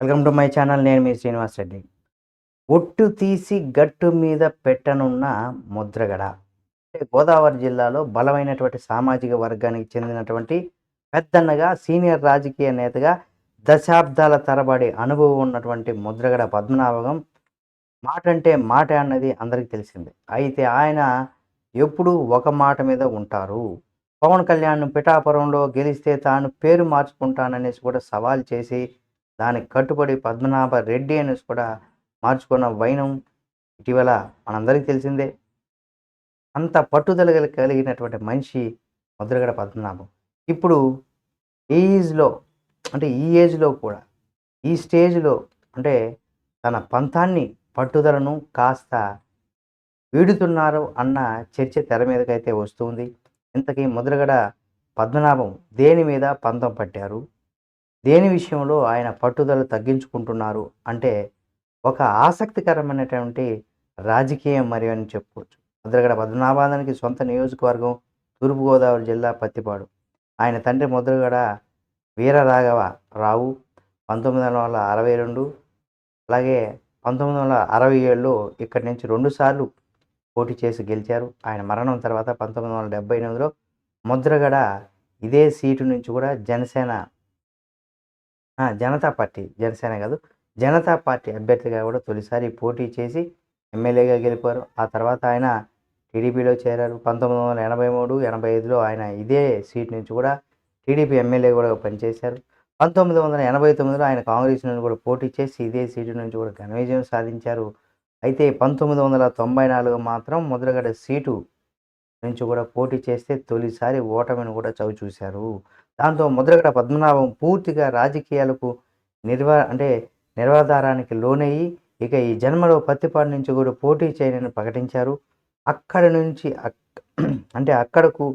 Welcome to my channel నేను మీ శ్రీనివాస్ రెడ్డి ఒట్టు తీసి గట్టు మీద పెట్టనున్న ముద్రగడ అంటే గోదావరి జిల్లాలో బలమైనటువంటి సామాజిక వర్గానికి చెందినటువంటి పెద్దన్నగా సీనియర్ రాజకీయ నేతగా దశాబ్దాల తరబడి అనుభవం ఉన్నటువంటి ముద్రగడ పద్మనాభం. మాట అంటే మాట అన్నది అందరికీ తెలిసింది. అయితే ఆయన ఎప్పుడూ ఒక మాట మీద ఉంటారు. పవన్ కళ్యాణ్ పిఠాపురంలో గెలిస్తే తాను పేరు మార్చుకుంటాననేసి కూడా సవాల్ చేసి దానికి కట్టుబడి పద్మనాభ రెడ్డి అనేసి కూడా మార్చుకున్న వైనం ఇటీవల మనందరికీ తెలిసిందే. అంత పట్టుదల కలిగినటువంటి మనిషి ముద్రగడ పద్మనాభం. ఇప్పుడు ఏజ్లో అంటే ఈ ఏజ్లో కూడా ఈ స్టేజ్లో అంటే తన పంతాన్ని పట్టుదలను కాస్త వీడుతున్నారు అన్న చర్చ తెర మీదకైతే వస్తుంది ఇంతకీ ముద్రగడ పద్మనాభం దేని మీద పంతం పట్టారు? దేని విషయంలో ఆయన పట్టుదల తగ్గించుకుంటున్నారు అంటే ఒక ఆసక్తికరమైనటువంటి రాజకీయం మరియు అని చెప్పుకోవచ్చు. ముద్రగడ పద్మనాభానికి సొంత నియోజకవర్గం తూర్పుగోదావరి జిల్లా పత్తిపాడు. ఆయన తండ్రి ముద్రగడ వీరరాఘవ రావు పంతొమ్మిది వందల అరవై రెండు అలాగే పంతొమ్మిది వందల అరవై ఏడులో ఇక్కడి నుంచి రెండుసార్లు పోటీ చేసి గెలిచారు. ఆయన మరణం తర్వాత పంతొమ్మిది వందల డెబ్బై ఎనిమిదిలో ముద్రగడ ఇదే సీటు నుంచి కూడా జనసేన జనతా పార్టీ జనసేన కాదు. జనతా పార్టీ అభ్యర్థిగా కూడా తొలిసారి పోటీ చేసి ఎమ్మెల్యేగా గెలిపారు. ఆ తర్వాత ఆయన టీడీపీలో చేరారు. పంతొమ్మిది వందల ఎనభై మూడు ఎనభై ఐదులో ఆయన ఇదే సీట్ నుంచి కూడా టీడీపీ ఎమ్మెల్యే కూడా పనిచేశారు. పంతొమ్మిది వందల ఎనభై తొమ్మిదిలో ఆయన కాంగ్రెస్ నుండి కూడా పోటీ చేసి ఇదే సీటు నుంచి కూడా ఘన విజయం సాధించారు. అయితే పంతొమ్మిది వందల తొంభై నాలుగు మాత్రం ముద్రగడ సీటు నుంచి కూడా పోటీ చేస్తే తొలిసారి ఓటమిని కూడా చవి చూశారు. దాంతో ముద్రగడ పద్మనాభం పూర్తిగా రాజకీయాలకు నిర్వా అంటే నిర్వాధారానికి లోనయ్యి ఇక ఈ జన్మలో పత్తిపాడు నుంచి కూడా పోటీ చేయనని ప్రకటించారు. అక్కడి నుంచి అంటే అక్కడకు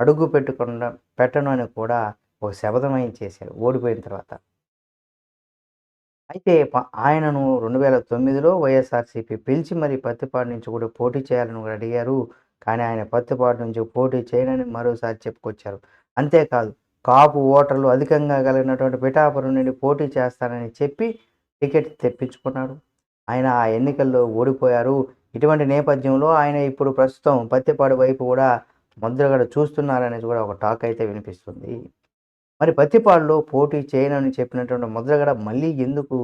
అడుగు పెట్టకుండా పెట్టను అని కూడా ఒక శబదమై చేశారు. ఓడిపోయిన తర్వాత. అయితే ఆయనను రెండు వేల తొమ్మిదిలో వైఎస్ఆర్సీపీ పిలిచి మరి పత్తిపాడు నుంచి కూడా పోటీ చేయాలని కూడా అడిగారు. కానీ ఆయన పత్తిపాడు నుంచి పోటీ చేయనని మరోసారి చెప్పుకొచ్చారు. అంతేకాదు కాపు ఓటర్లు అధికంగా కలిగినటువంటి పిఠాపురం నుండి పోటీ చేస్తానని చెప్పి టికెట్ తెప్పించుకున్నాడు ఆయన ఆ ఎన్నికల్లో ఓడిపోయారు. ఇటువంటి నేపథ్యంలో ఆయన ఇప్పుడు ప్రస్తుతం పత్తిపాడు వైపు కూడా ముద్రగడ చూస్తున్నారనేది కూడా ఒక టాక్ అయితే వినిపిస్తుంది. మరి పత్తిపాడులో పోటీ చేయనని చెప్పినటువంటి ముద్రగడ మళ్ళీ ఎందుకు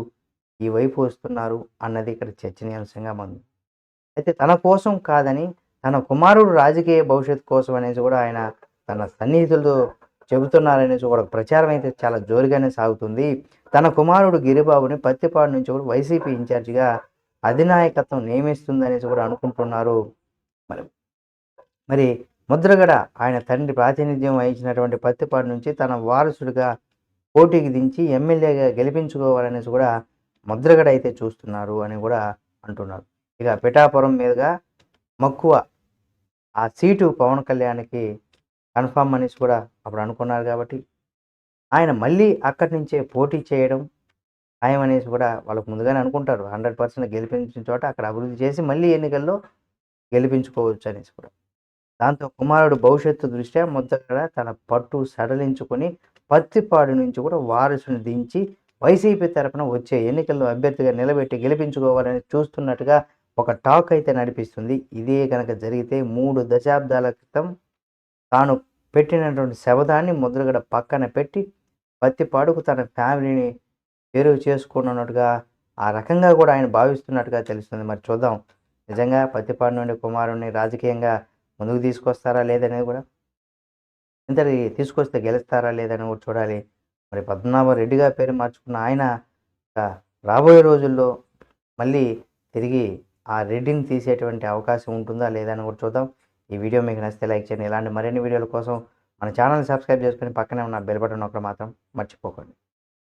ఈ వైపు వస్తున్నారు అన్నది ఇక్కడ చర్చనీయాంశంగా ఉంది అయితే తన కోసం కాదని తన కుమారుడు రాజకీయ భవిష్యత్తు కోసం అనేసి కూడా ఆయన తన సన్నిహితులతో చెబుతున్నారనేసి కూడా ప్రచారం అయితే చాలా జోరుగానే సాగుతుంది. తన కుమారుడు గిరిబాబుని పత్తిపాడు నుంచి కూడా వైసీపీ ఇన్ఛార్జిగా అధినాయకత్వం నియమిస్తుందనేసి కూడా అనుకుంటున్నారు. మరి మరి ముద్రగడ ఆయన తండ్రి ప్రాతినిధ్యం వహించినటువంటి పత్తిపాడు నుంచి తన వారసుడిగా పోటీకి దించి ఎమ్మెల్యేగా గెలిపించుకోవాలనేసి కూడా ముద్రగడ అయితే చూస్తున్నారు అని కూడా అంటున్నారు. ఇక పిఠాపురం మీదుగా మక్కువ ఆ సీటు పవన్ కళ్యాణ్కి కన్ఫామ్ అనేసి కూడా అప్పుడు అనుకున్నారు కాబట్టి ఆయన మళ్ళీ అక్కడి నుంచే పోటీ చేయడం ఖాయం అనేసి కూడా వాళ్ళకు ముందుగానే అనుకుంటారు. హండ్రెడ్ పర్సెంట్ గెలిపించిన చోట అక్కడ అభివృద్ధి చేసి మళ్ళీ ఎన్నికల్లో గెలిపించుకోవచ్చు అనేసి కూడా. దాంతో కుమారుడు భవిష్యత్తు దృష్ట్యా ముద్దగడ తన పట్టు సడలించుకొని పత్తిపాడు నుంచి కూడా వారసుని దించి వైసీపీ తరపున వచ్చే ఎన్నికల్లో అభ్యర్థిగా నిలబెట్టి గెలిపించుకోవాలని చూస్తున్నట్టుగా ఒక టాక్ అయితే నడిపిస్తుంది. ఇదే కనుక జరిగితే మూడు దశాబ్దాల క్రితం తాను పెట్టినటువంటి శవదాన్ని ముద్రగడ పక్కన పెట్టి పత్తిపాడుకు తన ఫ్యామిలీని చేరువ చేసుకున్నట్టుగా ఆ రకంగా కూడా ఆయన భావిస్తున్నట్టుగా తెలుస్తుంది. మరి చూద్దాం. నిజంగా పత్తిపాడు నుండి కుమారుని రాజకీయంగా ముందుకు తీసుకొస్తారా లేదనేది కూడా? ఇంతటి తీసుకొస్తే గెలుస్తారా లేదని కూడా చూడాలి. మరి పద్మనాభ రెడ్డిగా పేరు మార్చుకున్న ఆయన రాబోయే రోజుల్లో మళ్ళీ తిరిగి ఆ రెడ్డిని తీసేటువంటి అవకాశం ఉంటుందా లేదా అని కూడా చూద్దాం. ఈ వీడియో మీకు నచ్చితే లైక్ చేయండి. ఇలాంటి మరిన్ని వీడియోల కోసం మన ఛానల్ సబ్స్క్రైబ్ చేసుకొని పక్కనే ఉన్న బెల్ బటన్ ఒకటి మాత్రం మర్చిపోకండి.